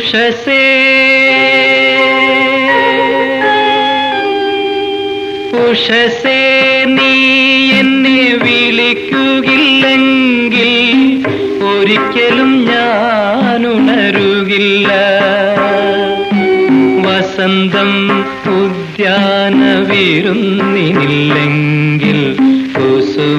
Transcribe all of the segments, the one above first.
ഉഷസേ ഉഷസേ നീ എന്നെ വിളിക്കുകയില്ലെങ്കിൽ ഒരിക്കലും ഞാൻ ഉണരുകില്ല വസന്തം ഉദ്യാനവിരുന്നില്ലെങ്കിൽ കുസുമങ്ങളിവിടെ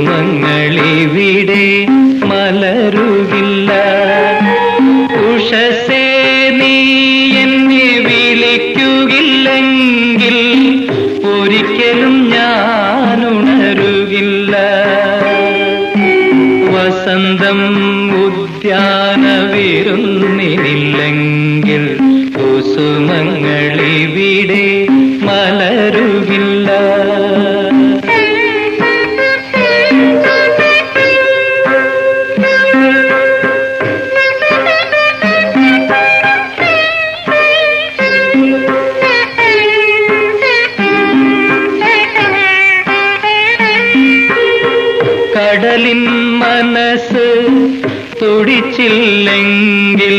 തുടിച്ചില്ലെങ്കിൽ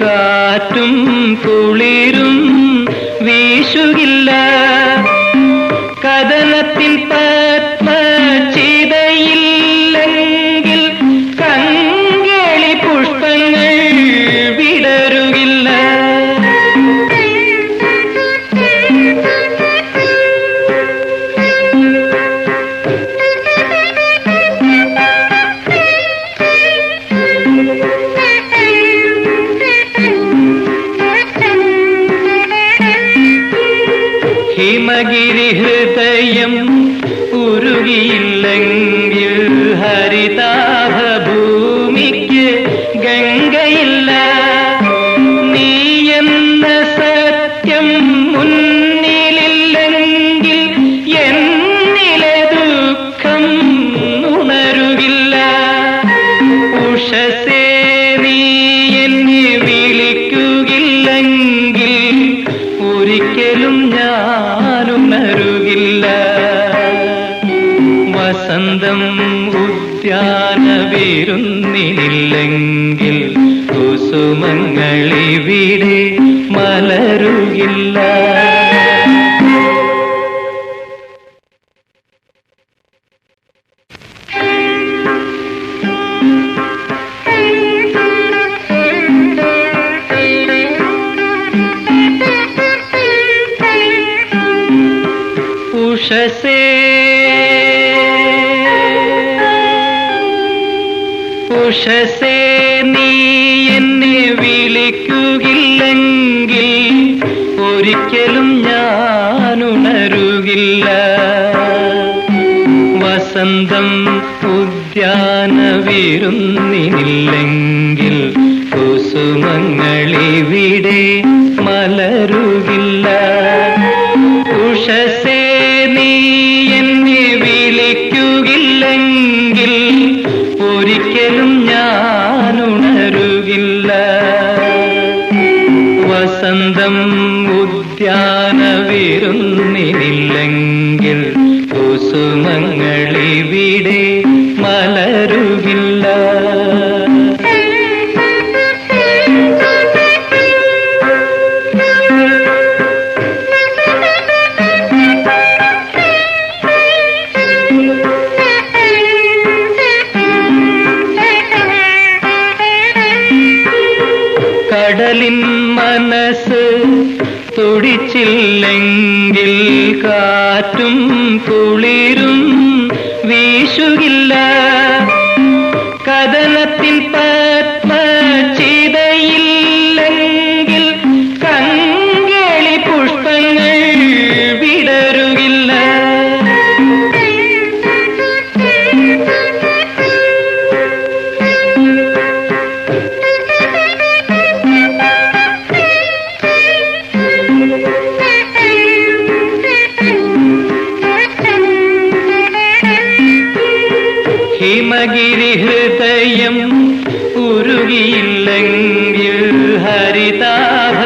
കാറ്റും കുളിരും വീശുകില്ല. ഹൃദയം ഉരുകിയില്ലെങ്കിൽ ഹരിതാഭ ഭൂമിക്ക് ഗംഗയില്ല. നീ എന്ന സത്യം മുന്നിലില്ലെങ്കിൽ എന്നിലെ ദുഃഖം ഉണരുകില്ല. ഉഷസേ ഒരിക്കലും ഞാനുണരുകില്ല വസന്തം ഉദ്യാനവിരുന്നില്ലെങ്കിൽ കുസുമങ്ങളിവിടെ ഉഷസേ ഉഷസേ നീ എന്നെ വിളിക്കുകില്ലെങ്കിൽ ഒരിക്കലും ഞാൻ ഉണരുകില്ല വസന്തം ഉദ്യാനവിരുന്നില്ലെങ്കിൽ കുസുമങ്ങളിവിടെ ഉദ്യാനവിരുന്നില്ലെങ്കിൽ കുസുമങ്ങളിവിടെ മലരുവില്ല കടലിൻ മനസ്സ് തുടിച്ചില്ലെങ്കിൽ കാറ്റും കുളിരും വീശുകില്ല. കഥനത്തിൻ ഹിമഗിരി ഹൃദയം ഉരുകിയില്ലെങ്കിൽ ഹരിതാഭ